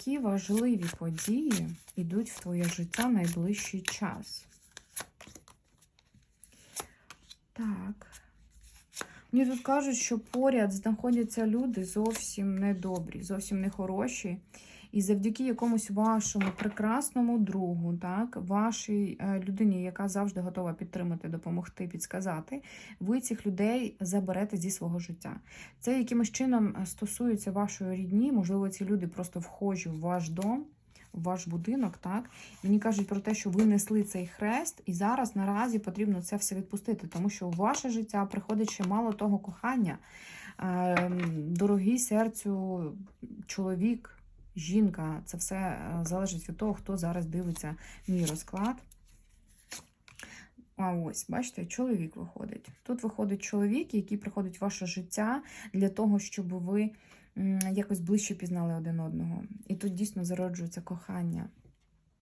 які важливі події йдуть в твоє життя найближчий час? Так. Мені тут кажуть, що поряд знаходяться люди зовсім недобрі, зовсім нехороші. І завдяки якомусь вашому прекрасному другу, так, вашій е, людині, яка завжди готова підтримати, допомогти, підсказати, ви цих людей заберете зі свого життя. Це якимось чином е, стосується вашої рідні, можливо, ці люди просто вхожі в ваш дом, в ваш будинок. Так мені кажуть про те, що ви несли цей хрест, і зараз наразі потрібно це все відпустити, тому що у ваше життя приходить ще мало того кохання, е, дорогий серцю чоловік. Жінка, це все е, залежить від того, хто зараз дивиться мій розклад. А ось, бачите, чоловік виходить. Тут виходить чоловік, який приходить в ваше життя для того, щоб ви якось ближче пізнали один одного. І тут дійсно зароджується кохання.